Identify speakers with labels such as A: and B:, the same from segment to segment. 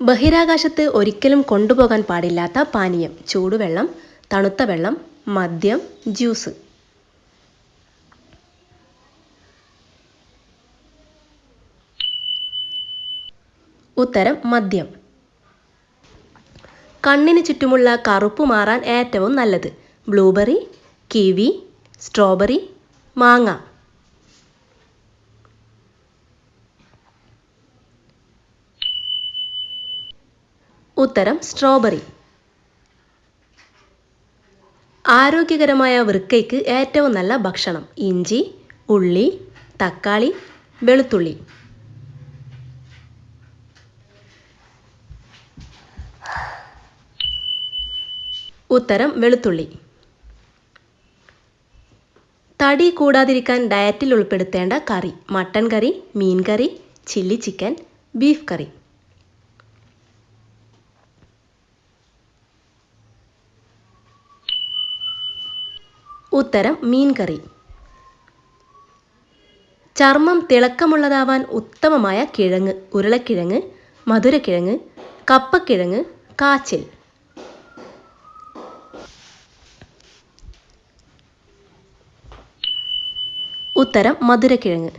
A: ബഹിരാകാശത്ത് ഒരിക്കലും കൊണ്ടുപോകാൻ പാടില്ലാത്ത പാനീയം ചൂടുവെള്ളം തണുത്ത വെള്ളം മദ്യം ജ്യൂസ്. ഉത്തരം മദ്യം. കണ്ണിന് ചുറ്റുമുള്ള കറുപ്പ് മാറാൻ ഏറ്റവും നല്ലത്. ബ്ലൂബെറി കിവി സ്ട്രോബെറി മാങ്ങ. ഉത്തരം സ്ട്രോബെറി. ആരോഗ്യകരമായ വൃക്കയ്ക്ക് ഏറ്റവും നല്ല ഭക്ഷണം ഇഞ്ചി ഉള്ളി തക്കാളി വെളുത്തുള്ളി. ഉത്തരം വെളുത്തുള്ളി. തടി കൂടാതിരിക്കാൻ ഡയറ്റിൽ ഉൾപ്പെടുത്തേണ്ട കറി മട്ടൻ കറി മീൻ കറി ചില്ലി ചിക്കൻ ബീഫ് കറി. ഉത്തരം മീൻ കറി ചർമ്മം തിളക്കമുള്ളതാവാൻ ഉത്തമമായ കിഴങ്ങ് ഉരുളക്കിഴങ്ങ് മധുരക്കിഴങ്ങ് കപ്പക്കിഴങ്ങ് കാച്ചിൽ. ഉത്തരം മധുരക്കിഴങ്ങ്.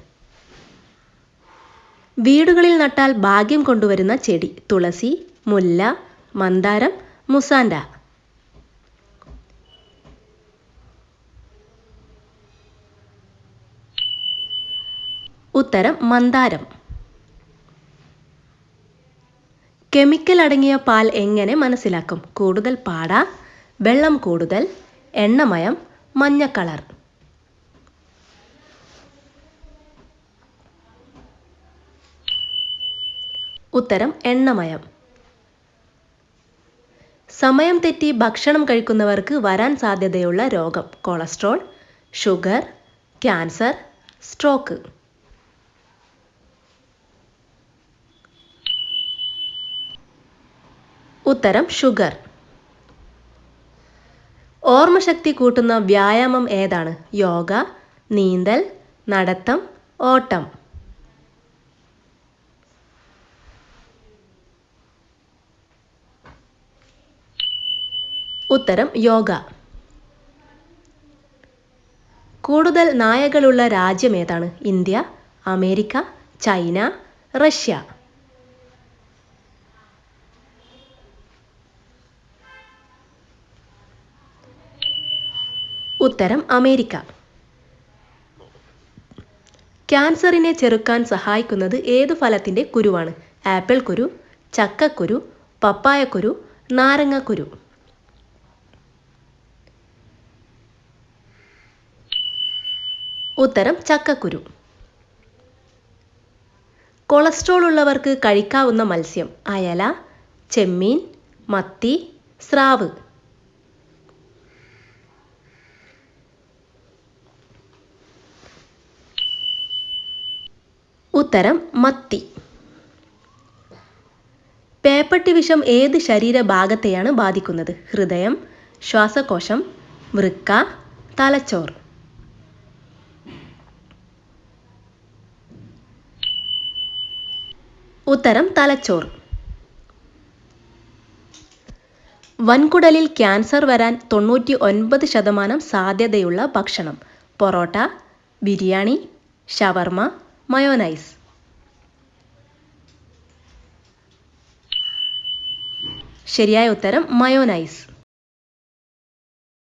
A: വീടുകളിൽ നട്ടാൽ ഭാഗ്യം കൊണ്ടുവരുന്ന ചെടി തുളസി മുല്ല മന്ദാരം മുസാൻഡ. ഉത്തരം മന്ദാരം. കെമിക്കൽ അടങ്ങിയ പാൽ എങ്ങനെ മനസ്സിലാക്കും? കൂടുതൽ പാട. വെള്ളം കൂടുതൽ. എണ്ണമയം. മഞ്ഞ കളർ. ഉത്തരം എണ്ണമയം. സമയം തെറ്റി ഭക്ഷണം കഴിക്കുന്നവർക്ക് വരാൻ സാധ്യതയുള്ള രോഗം. Cholesterol sugar cancer stroke. ഉത്തരം ഷുഗർ. ഓർമ്മശക്തി കൂട്ടുന്ന വ്യായാമം ഏതാണ്? യോഗ നീന്തൽ നടത്തം ഓട്ടം. ഉത്തരം യോഗ. കൂടുതൽ നായകളുള്ള രാജ്യം ഏതാണ്? India America China Russia. ഉത്തരം അമേരിക്ക. ക്യാൻസറിനെ ചെറുക്കാൻ സഹായിക്കുന്നത് ഏതു ഫലത്തിന്റെ കുരുവാണ്? ആപ്പിൾ കുരു ചക്കക്കുരു പപ്പായക്കുരു നാരങ്ങക്കുരു. ഉത്തരം ചക്കക്കുരു. കൊളസ്ട്രോൾ ഉള്ളവർക്ക് കഴിക്കാവുന്ന മത്സ്യം അയല ചെമ്മീൻ മത്തി സ്രാവ്. ഉത്തരം മത്തി. പേപ്പട്ടി വിഷം ഏത് ശരീരഭാഗത്തെയാണ് ബാധിക്കുന്നത്? ഹൃദയം ശ്വാസകോശം വൃക്ക തലച്ചോർ ഉത്തരം തലച്ചോർ വൻകുടലിൽ ക്യാൻസർ വരാൻ തൊണ്ണൂറ്റി ഒൻപത് ശതമാനം സാധ്യതയുള്ള ഭക്ഷണം. പൊറോട്ട ബിരിയാണി ഷവർമ മയോനൈസ് ശരിയായ ഉത്തരം മയോനൈസ്